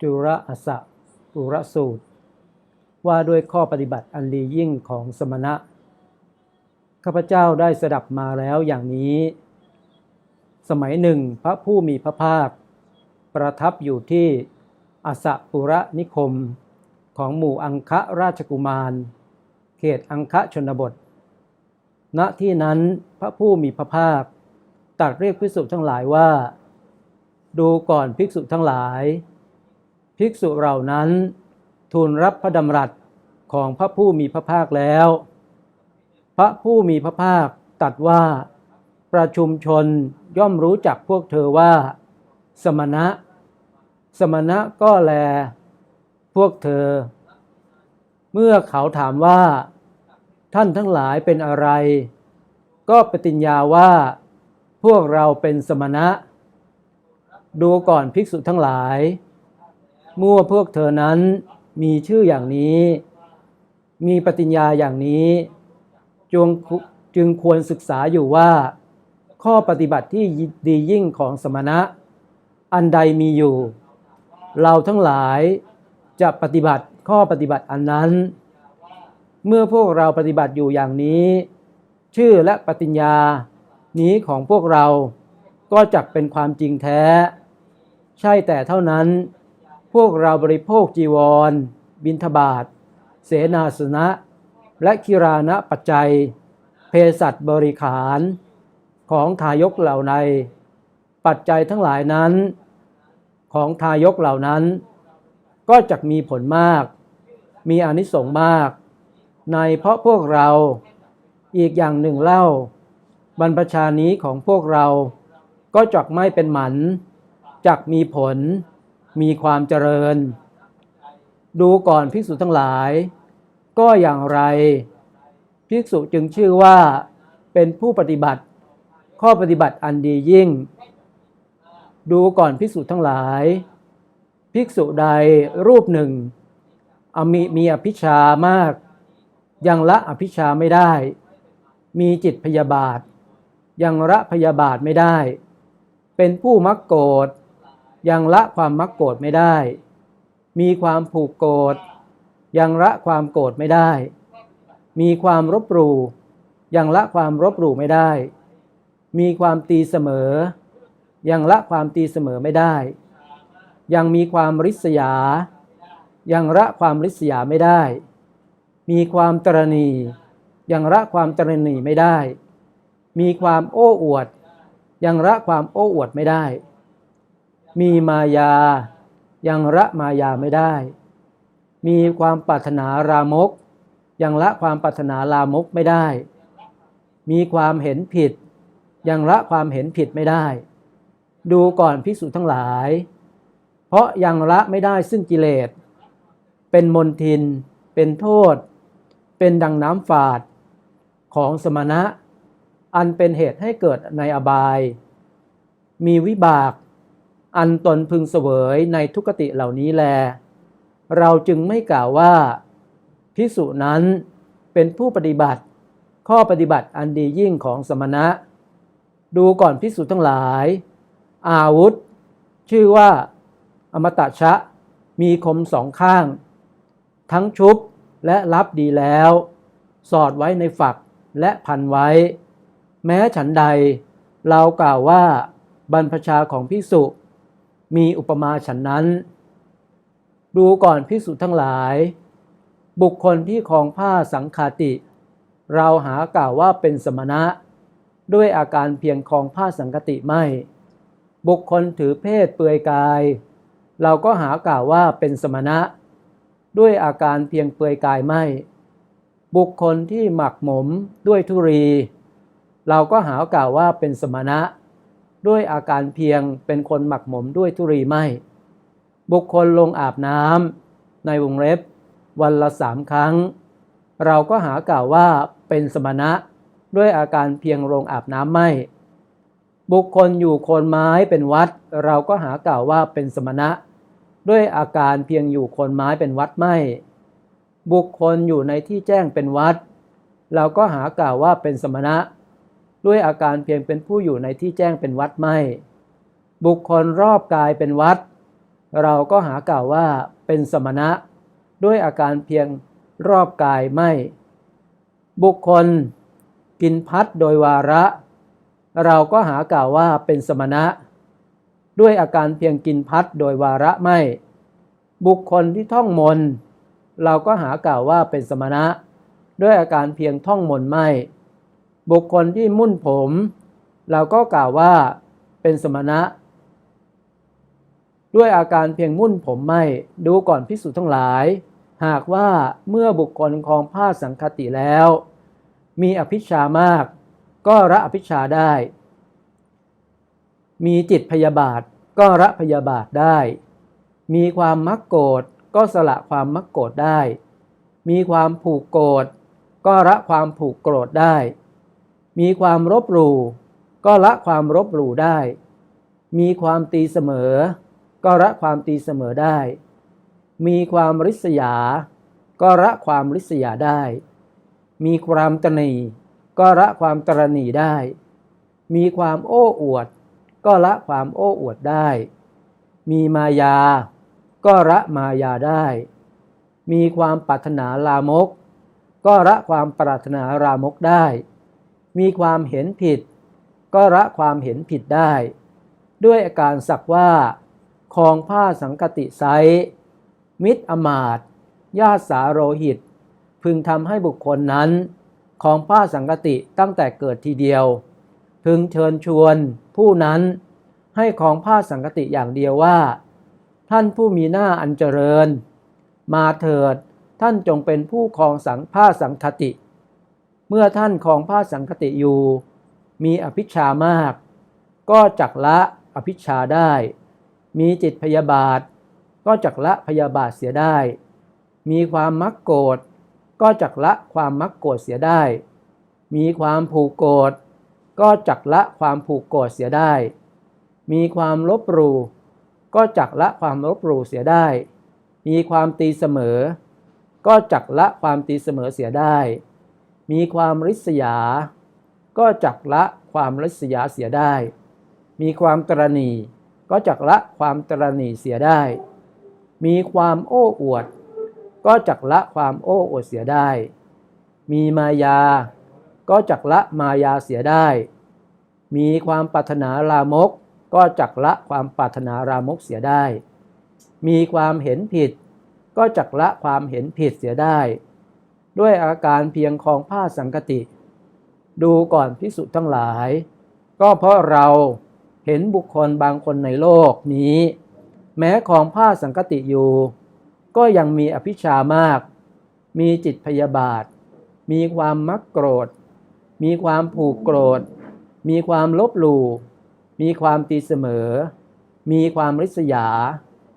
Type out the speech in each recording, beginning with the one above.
จุระอสะปุระสูตร ว่าด้วยข้อปฏิบัติอันดียิ่งของสมณะ ข้าพเจ้าได้สดับมาแล้วอย่างนี้ สมัยหนึ่งพระผู้มีพระภาค ประทับอยู่ที่อสะปุระนิคม ของหมู่อังคะราชกุมาร เขตอังคะชนบท ณที่นั้นพระผู้มีพระภาคตัดเรียกภิกษุทั้งหลายว่า ดูก่อนภิกษุทั้งหลาย ภิกษุเหล่านั้นทูลรับพระดำรัสของพระผู้มีพระภาคแล้ว พระผู้มีพระภาคตรัสว่า ประชุมชนย่อมรู้จักพวกเธอว่า สมณะ สมณะก็แล พวกเธอ เมื่อเขาถามว่า ท่านทั้งหลายเป็นอะไร ก็ปฏิญญาว่า พวกเราเป็นสมณะ ดูก่อนภิกษุทั้งหลาย มื่อพวกเธอนั้นมีชื่ออย่างนี้ มีปฏิญญาอย่างนี้จงจึงควรศึกษาอยู่ว่า ข้อปฏิบัติที่ดียิ่งของสมณะ อันใดมีอยู่ เราทั้งหลายจะปฏิบัติข้อปฏิบัติอันนั้น เมื่อพวกเราปฏิบัติอยู่อย่างนี้ ชื่อและปฏิญญานี้ของพวกเราก็จักเป็นความจริงแท้ ใช่แต่เท่านั้น พวกเราบริโภคจีวร บินทบาท เสนาสนะ และคิรานะปัจจัยเพสัตบริขารของทายกเหล่าใน ปัจจัยทั้งหลายนั้น ของทายกเหล่านั้น ก็จะมีผลมาก มีอนิสงส์มาก ในเพราะพวกเราอีกอย่างหนึ่งเล่า บรรพชานี้ของพวกเราก็จักไม่เป็นหมันจักมีผล มีความเจริญ ดูก่อนภิกษุทั้งหลาย ก็อย่างไร ภิกษุจึงชื่อว่าเป็นผู้ปฏิบัติ ข้อปฏิบัติอันดียิ่ง ดูก่อนภิกษุทั้งหลาย ภิกษุใดรูปหนึ่ง อมีมีอภิชามาก ยังละอภิชาไม่ได้ มีจิตพยาบาท ยังละพยาบาทไม่ได้ เป็นผู้มักโกรธ ยังละความมักโกรธไม่ได้ มีความผูกโกรธยังละความโกรธไม่ได้ มีความรบหลู่ยังละความรบหลู่ไม่ได้ มีความตีเสมอ ยังละความตีเสมอไม่ได้ ยังมีความริษยา ยังละความริษยาไม่ได้ มีความตรณียังละความตรณีไม่ได้ มีความโอ้อวด ยังละความโอ้อวดไม่ได้ มีมายา ยังละมายาไม่ได้ มีความปรารถนารามก ยังละความปรารถนาลามกไม่ได้ มีความเห็นผิด ยังละความเห็นผิดไม่ได้ ดูก่อนภิกษุทั้งหลาย เพราะยังละไม่ได้ซึ่งกิเลส เป็นมนทิน เป็นโทษ เป็นดังน้ำฝาด ของสมณะ อันเป็นเหตุให้เกิดในอบาย มีวิบาก อันตนพึงเสวยในทุกติเหล่านี้แล เราจึงไม่กล่าวว่าพิสุนั้นเป็นผู้ปฏิบัติ ข้อปฏิบัติอันดียิ่งของสมณะ ดูก่อนพิสุทั้งหลาย อาวุธ ชื่อว่าอมตะชะ มีคมสองข้าง ทั้งชุบและรับดีแล้ว สอดไว้ในฝักและพันไว้ แม้ฉันใด เรากล่าวว่าบรรพชาของพิสุ มีอุปมาฉันนั้น ดูก่อนพิสุทั้งหลาย บุคคลที่คลองผ้าสังคาติ เราหากล่าวว่าเป็นสมณะ ด้วยอาการเพียงคลองผ้าสังคติไม่ บุคคลถือเพศเปลือยกาย เราก็หากล่าวว่าเป็นสมณะ ด้วยอาการเพียงเปลือยกายไม่ บุคคลที่หมักหมมด้วยทุรี เราก็หากล่าวว่าเป็นสมณะ ด้วยอาการเพียงเป็นคนหมักหมมด้วยทุรีไม่บุคคลลงอาบน้ำในวงเล็บ วันละสามครั้ง เราก็หากล่าวว่าเป็นสมณะ ด้วยอาการเพียงลงอาบน้ำไม่ บุคคลอยู่โคนไม้เป็นวัด เราก็หากล่าวว่าเป็นสมณะ ด้วยอาการเพียงอยู่โคนไม้เป็นวัดไม่ บุคคลอยู่ในที่แจ้งเป็นวัด เราก็หากล่าวว่าเป็นสมณะ ด้วยอาการเพียงเป็นผู้อยู่ในที่แจ้งเป็นวัดไม่ บุคคลรอบกายเป็นวัด เราก็หากล่าวว่าเป็นสมณะ ด้วยอาการเพียงรอบกายไม่ บุคคลกินพัดโดยวาระ เราก็หากล่าวว่าเป็นสมณะ ด้วยอาการเพียงกินพัดโดยวาระไม่ บุคคลที่ท่องมน เราก็หากล่าวว่าเป็นสมณะ ด้วยอาการเพียงท่องมนไม่ บุคคลที่มุ่นผม เราก็กล่าวว่าเป็นสมณะ ด้วยอาการเพียงมุ่นผมไม่ดูก่อนพิสูจน์ทั้งหลาย หากว่าเมื่อบุคคลคลองผ้าสังคติแล้ว มีอภิชามาก ก็ละอภิชาได้ มีจิตพยาบาทก็ละพยาบาทได้ มีความมักโกรธก็สละความมักโกรธได้ มีความผูกโกรธก็ละความผูกโกรธได้ มีความรบหลู่ก็ละความรบหลู่ได้ มีความตีเสมอ ก็ละความตีเสมอได้ มีความริษยา ก็ละความริษยาได้ มีความตนีก็ละความตรณีได้ มีความโอ้อวด ก็ละความโอ้อวดได้ มีมายา ก็ละมายาได้ มีความปรารถนาลามก ก็ละความปรารถนารามกได้ มีความเห็นผิด ก็ละความเห็นผิดได้ ด้วยอาการสักว่าคองผ้าสังกติไซมิตรอมาตญาติสาโรหิต พึงทำให้บุคคลนั้น ของผ้าสังกติตั้งแต่เกิดทีเดียว พึงเชิญชวนผู้นั้นให้ของผ้าสังกติอย่างเดียวว่า ท่านผู้มีหน้าอันเจริญ มาเถิดท่านจงเป็นผู้ครองสังผ้าสังคติ เมื่อท่านครองผ้าสังคติอยู่ มีอภิชามาก ก็จักละอภิชาได้ มีจิตพยาบาท ก็จักละพยาบาทเสียได้ มีความมักโกรธก็จักละความมักโกรธเสียได้ มีความผูกโกรธก็จักละความผูกโกรธเสียได้ มีความลบหลู่ก็จักละความลบหลู่เสียได้ มีความตีเสมอ ก็จักละความตีเสมอเสียได้ มีความริษยา ก็จักละความริษยาเสียได้ มีความตรณีก็จักละความตรณีเสียได้ มีความโอ้อวด ก็จักละความโอ้อวดเสียได้ มีมายา ก็จักละมายาเสียได้ มีความปรารถนาลามก ก็จักละความปรารถนารามกเสียได้ มีความเห็นผิด ก็จักละความเห็นผิดเสียได้ ด้วยอาการเพียงคลองผ้าสังกติ ดูก่อนพิสุทั้งหลาย ก็เพราะเราเห็นบุคคลบางคนในโลกนี้ แม้ของผ้าสังกติอยู่ ก็ยังมีอภิชามาก มีจิตพยาบาท มีความมักโกรธ มีความผูกโกรธ มีความลบหลู่มีความตีเสมอ มีความริษยา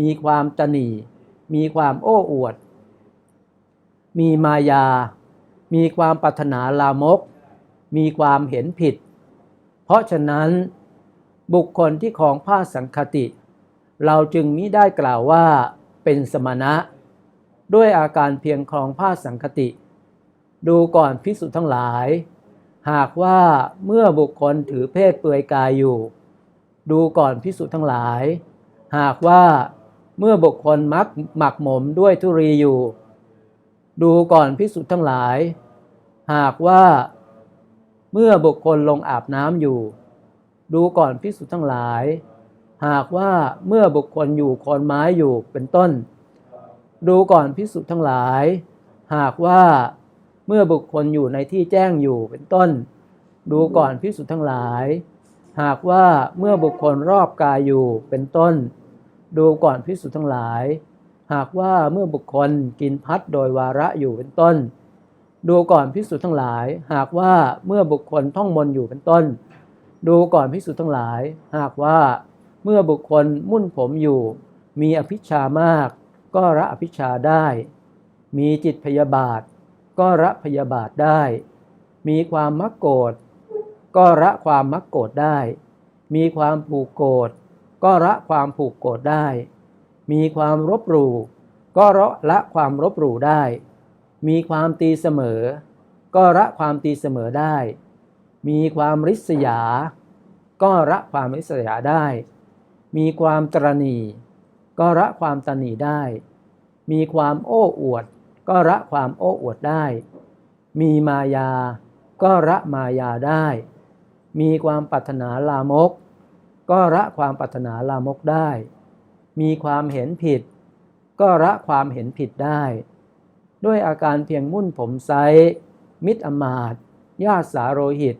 มีความตนีมีความโอ้อวด มีมายา มีความปรารถนาลามก มีความเห็นผิด เพราะฉะนั้น บุคคลที่ของผ้าสังคติ เราจึงมิได้กล่าวว่าเป็นสมณะ ด้วยอาการเพียงครองผ้าสังคติ ดูก่อนภิกษุทั้งหลาย หากว่าเมื่อบุคคลถือเพศเปลือยกายอยู่ ดูก่อนภิกษุทั้งหลาย หากว่าเมื่อบุคคลมักหมักหมมด้วยทุรีอยู่ ดูก่อนภิกษุทั้งหลาย หากว่าเมื่อบุคคลลงอาบน้ำอยู่ ดูก่อนภิกษุทั้งหลาย หากว่าเมื่อบุคคลอยู่โคนไม้อยู่เป็นต้น ดูก่อนภิกษุทั้งหลาย หากว่าเมื่อบุคคลอยู่ในที่แจ้งอยู่เป็นต้น ดูก่อนภิกษุทั้งหลาย หากว่าเมื่อบุคคลรอบกายอยู่เป็นต้น ดูก่อนภิกษุทั้งหลาย หากว่าเมื่อบุคคลกินพัดโดยวาระอยู่เป็นต้น ดูก่อนภิกษุทั้งหลาย หากว่าเมื่อบุคคลท่องมนต์อยู่เป็นต้น ดูก่อนภิกษุทั้งหลาย หากว่าเมื่อบุคคลมุ่นผมอยู่ มีอภิชามาก ก็ละอภิชาได้ มีจิตพยาบาท ก็ละพยาบาทได้ มีความมักโกรธก็ละความมักโกรธได้ มีความผูกโกรธก็ละความผูกโกรธได้ มีความรบหลู่ก็ละละความรบหลู่ได้ มีความตีเสมอ ก็ละความตีเสมอได้ มีความริษยา ก็ละความริษยาได้ มีความตรณีก็ละความตนีได้ มีความโอ้อวด ก็ละความโอ้อวดได้ มีมายา ก็ละมายาได้ มีความปรารถนาลามก ก็ละความปรารถนาลามกได้ มีความเห็นผิด ก็ละความเห็นผิดได้ ด้วยอาการเพียงมุ่นผมไซมิตรอมาตย์ญาติสาโรหิต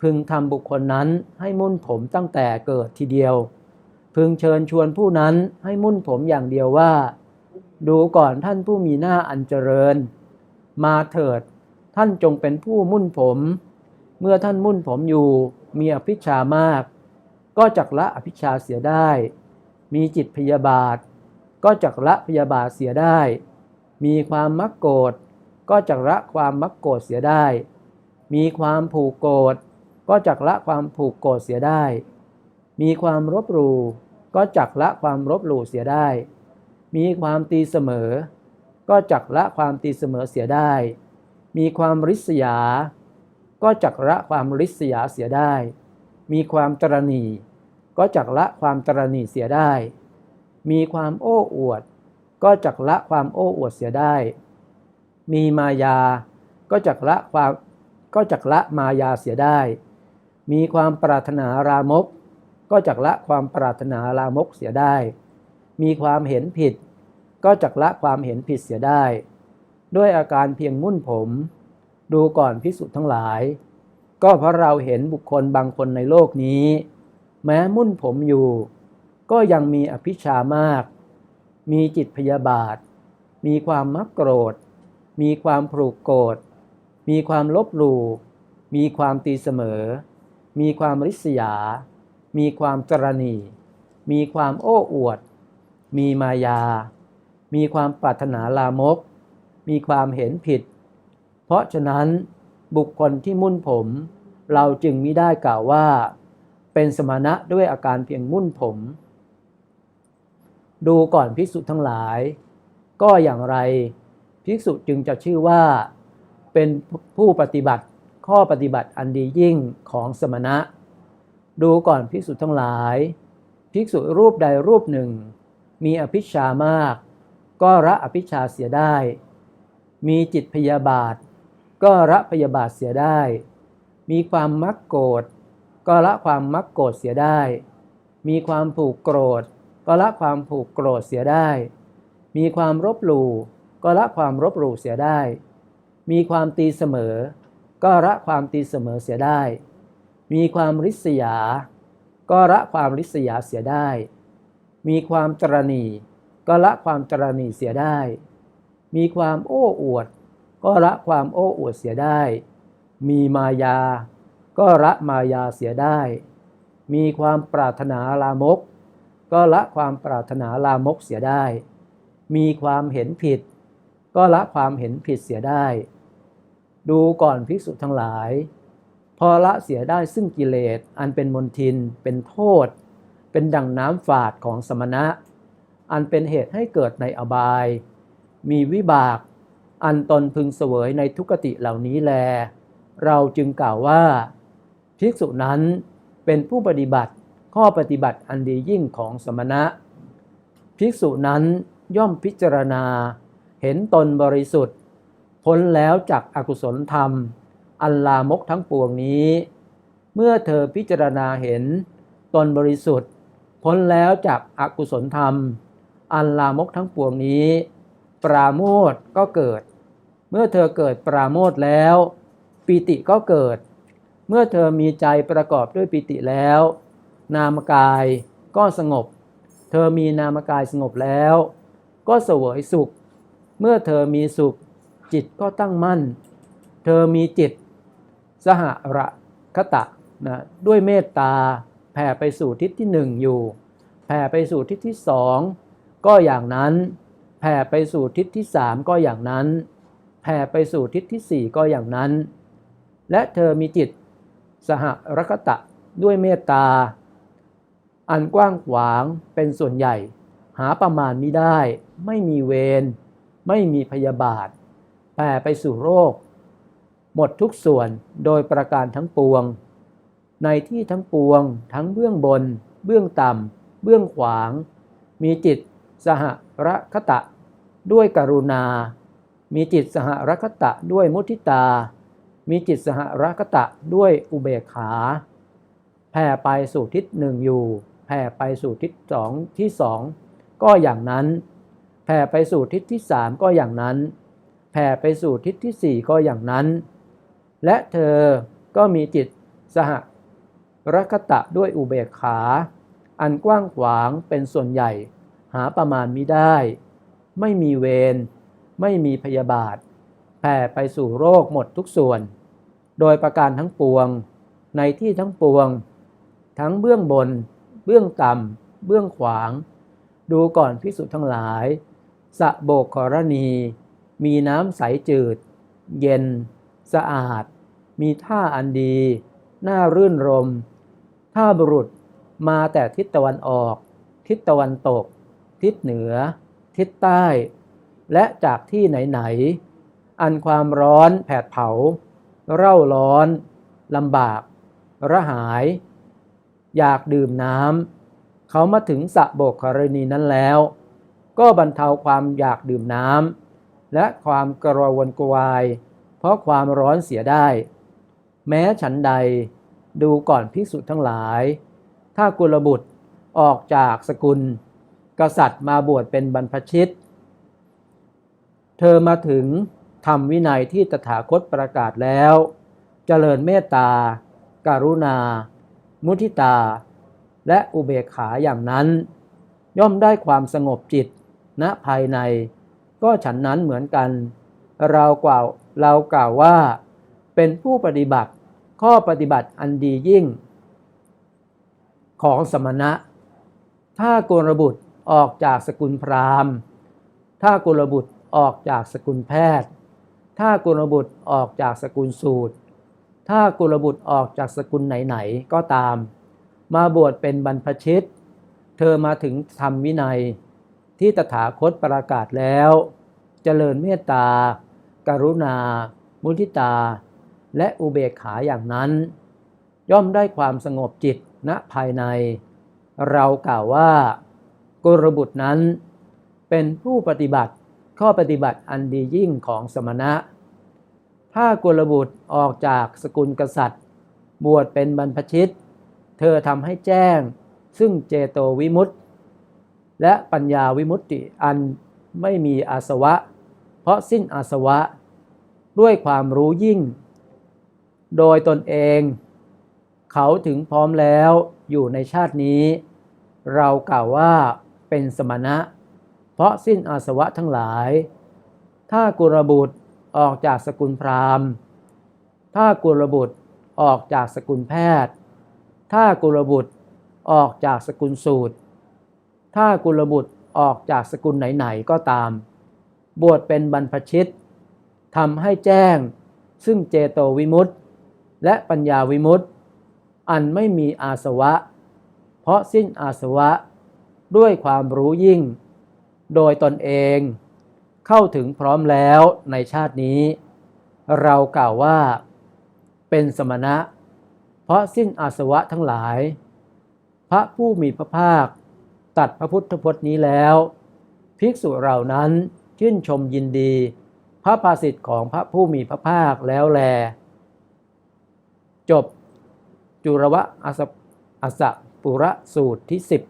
พึงทำบุคคลนั้นให้มุ่นผมตั้งแต่เกิดทีเดียว พึงเชิญชวนผู้นั้นให้มุ่นผมอย่างเดียวว่า ดูก่อนท่านผู้มีหน้าอันเจริญ มาเถิด ท่านจงเป็นผู้มุ่นผม เมื่อท่านมุ่นผมอยู่มีอภิชามาก ก็จักละอภิชาเสียได้ มีจิตพยาบาท ก็จักละพยาบาทเสียได้ มีความมักโกรธก็จักละความมักโกรธเสียได้ มีความผูกโกรธก็จักละความผูกโกรธเสียได้ มีความรบหลูก็จักละความรบหลูเสียได้ มีความตีเสมอ ก็จักละความตีเสมอเสียได้ มีความริษยา ก็จักละความริษยาเสียได้ มีความตรณี ก็จักละความตรณีเสียได้ มีความโอ้อวด ก็จักละความโอ้อวดเสียได้ มีมายา ก็จักละความก็จักละมายาเสียได้ มีความปรารถนารามก ก็จักละความปรารถนาลามกเสียได้ มีความเห็นผิด ก็จักละความเห็นผิดเสียได้ ด้วยอาการเพียงมุ่นผม ดูก่อนพิสุทั้งหลาย ก็เพราะเราเห็นบุคคลบางคนในโลกนี้ แม้มุ่นผมอยู่ ก็ยังมีอภิชามาก มีจิตพยาบาท มีความมักโกรธ มีความผูกโกรธ มีความลบหลู่ มีความตีเสมอ มีความริษยา มีความตรณี มีความโอ้อวด มีมายา มีความปรารถนาลามก มีความเห็นผิด เพราะฉะนั้นบุคคลที่มุ่นผม เราจึงมิได้กล่าวว่า เป็นสมณะด้วยอาการเพียงมุ่นผม ดูก่อนภิกษุทั้งหลาย ก็อย่างไรภิกษุจึงจะชื่อว่า เป็นผู้ปฏิบัติข้อปฏิบัติอันดียิ่งของสมณะ ดูก่อนภิกษุทั้งหลาย ภิกษุรูปใดรูปหนึ่ง มีอภิชามาก ก็ละอภิชาเสียได้ มีจิตพยาบาท ก็ละพยาบาทเสียได้ มีความมักโกรธ ก็ละความมักโกรธเสียได้ มีความผูกโกรธ ก็ละความผูกโกรธเสียได้ มีความรบหลู่ก็ละความรบหลู่เสียได้ มีความตีเสมอ ก็ละความตีเสมอเสียได้ มีความริษยา ก็ละความริษยาเสียได้ มีความตรณีก็ละความตรณีเสียได้ มีความโอ้อวด ก็ละความโอ้อวดเสียได้ มีมายา ก็ละมายาเสียได้ มีความปรารถนาลามก ก็ละความปรารถนาลามกเสียได้ มีความเห็นผิด ก็ละความเห็นผิดเสียได้ ดูก่อนภิกษุทั้งหลาย พอละเสียได้ซึ่งกิเลสอันเป็นมนทิน เป็นโทษ เป็นดังน้ำฝาดของสมณะ อันเป็นเหตุให้เกิดในอบาย มีวิบาก อันตนพึงเสวยในทุกติเหล่านี้แล เราจึงกล่าวว่า ภิกษุนั้นเป็นผู้ปฏิบัติข้อปฏิบัติอันดียิ่งของสมณะ ภิกษุนั้นย่อมพิจารณา เห็นตนบริสุทธิ์ พ้นแล้วจากอากุศลธรรม อันลามกทั้งปวงนี้ เมื่อเธอพิจารณาเห็น ตนบริสุทธิ์ พ้นแล้วจากอากุศลธรรม อันลามกทั้งปวงนี้ ปราโมทก็เกิด เมื่อเธอเกิดปราโมทแล้วปิติก็เกิด เมื่อเธอมีใจประกอบด้วยปิติแล้ว นามกายก็สงบ เธอมีนามกายสงบแล้ว ก็เสวยสุข เมื่อเธอมีสุข จิตก็ตั้งมั่น เธอมีจิต สหระคตะนะด้วยเมตตาแผ่ไปสู่ทิศที่หนึ่งอยู่ แผ่ไปสู่ทิศที่สองก็อย่างนั้น แผ่ไปสู่ทิศที่สามก็อย่างนั้น แผ่ไปสู่ทิศที่สี่ก็อย่างนั้น และเธอมีจิต สหรคตะด้วยเมตตา อันกว้างขวางเป็นส่วนใหญ่ หาประมาณมิได้ ไม่มีเวรไม่มีพยาบาทแผ่ไปสู่โรค หมดทุกส่วนโดยประการทั้งปวง ในที่ทั้งปวง ทั้งเบื้องบน เบื้องต่ำ เบื้องขวาง มีจิตสหรคตะ ด้วยกรุณา มีจิตสหรคตะด้วยมุทิตา มีจิตสหรคตะด้วยอุเบกขา แผ่ไปสู่ทิศหนึ่งอยู่ แผ่ไปสู่ทิศสองที่สองก็อย่างนั้น แผ่ไปสู่ทิศที่สามก็อย่างนั้น แผ่ไปสู่ทิศที่สี่ก็อย่างนั้น และเธอก็มีจิตสหรคตะด้วยอุเบกขา อันกว้างขวางเป็นส่วนใหญ่ หาประมาณมิได้ ไม่มีเวรไม่มีพยาบาท แผ่ไปสู่โรคหมดทุกส่วน โดยประการทั้งปวง ในที่ทั้งปวง ทั้งเบื้องบน เบื้องต่ำ เบื้องขวาง ดูก่อนพิสุทั้งหลาย สะโบกขรณี มีน้ำใสจืด เย็น สะอาด มีท่าอันดี น่ารื่นรมถ้าบุรุษมาแต่ทิศตะวันออก ทิศตะวันตก ทิศเหนือ ทิศใต้ และจากที่ไหนๆ อันความร้อนแผดเผา เร่าร้อนลำบาก ระหาย อยากดื่มน้ำเขามาถึงสะโบกกรณีนั้นแล้ว ก็บรรเทาความอยากดื่มน้ำและความกระวนกระวาย เพราะความร้อนเสียได้ แม้ฉันใดดูก่อนภิกษุทั้งหลาย ถ้ากุลบุตรออกจากสกุล กษัตริย์มาบวชเป็นบรรพชิต เธอมาถึง ทำวินัยที่ตถาคตประกาศแล้ว เจริญเมตตาการุณา มุทิตา และอุเบกขาอย่างนั้น ย่อมได้ความสงบจิตณะภายใน ก็ฉันนั้นเหมือนกัน เรากล่าวเรากล่าวว่า เป็นผู้ปฏิบัติข้อปฏิบัติอันดียิ่ง ของสมณะ ถ้ากุลบุตรออกจากสกุลพราหมณ์ ถ้ากุลบุตรออกจากสกุลแพทย์ ถ้ากุลบุตรออกจากสกุลสูตร ถ้ากุลบุตรออกจากสกุลไหนๆก็ตาม มาบวชเป็นบรรพชิต เธอมาถึงธรรมวินัย ที่ตถาคตประกาศแล้วเจริญเมตตากรุณา มุทิตา และอุเบกขาอย่างนั้น ย่อมได้ความสงบจิตณภายใน เรากล่าวว่ากุลบุตรนั้นเป็นผู้ปฏิบัติ ข้อปฏิบัติอันดียิ่งของสมณะ ถ้ากุลบุตรออกจากสกุลกษัตริย์ บวชเป็นบรรพชิต เธอทำให้แจ้ง ซึ่งเจโตวิมุตติ และปัญญาวิมุตติอันไม่มีอาสวะ เพราะสิ้นอาสวะ ด้วยความรู้ยิ่ง โดยตนเอง เขาถึงพร้อมแล้วอยู่ในชาตินี้ เรากล่าวว่าเป็นสมณะ เพราะสิ้นอาสวะทั้งหลาย ถ้ากุลบุตรออกจากสกุลพราหมณ์ ถ้ากุลบุตรออกจากสกุลแพทย์ ถ้ากุลบุตรออกจากสกุลสูตร ถ้ากุลบุตรออกจากสกุลไหนๆก็ตาม บวชเป็นบรรพชิตทำให้แจ้ง ซึ่งเจโตวิมุตติและปัญญาวิมุตติอันไม่มีอาสวะ เพราะสิ้นอาสวะด้วยความรู้ยิ่ง โดยตนเองเข้าถึงพร้อมแล้วในชาตินี้ เรากล่าวว่า เป็นสมณะ เพราะสิ้นอาสวะทั้งหลาย พระผู้มีพระภาค ตัดพระพุทธพจน์นี้แล้ว ภิกษุเหล่านั้นชื่นชมยินดี พระภาสิทธิ์ของพระผู้มีพระภาคแล้วแล จบจุรวะอสอัสสปุระสูตรที่สิบ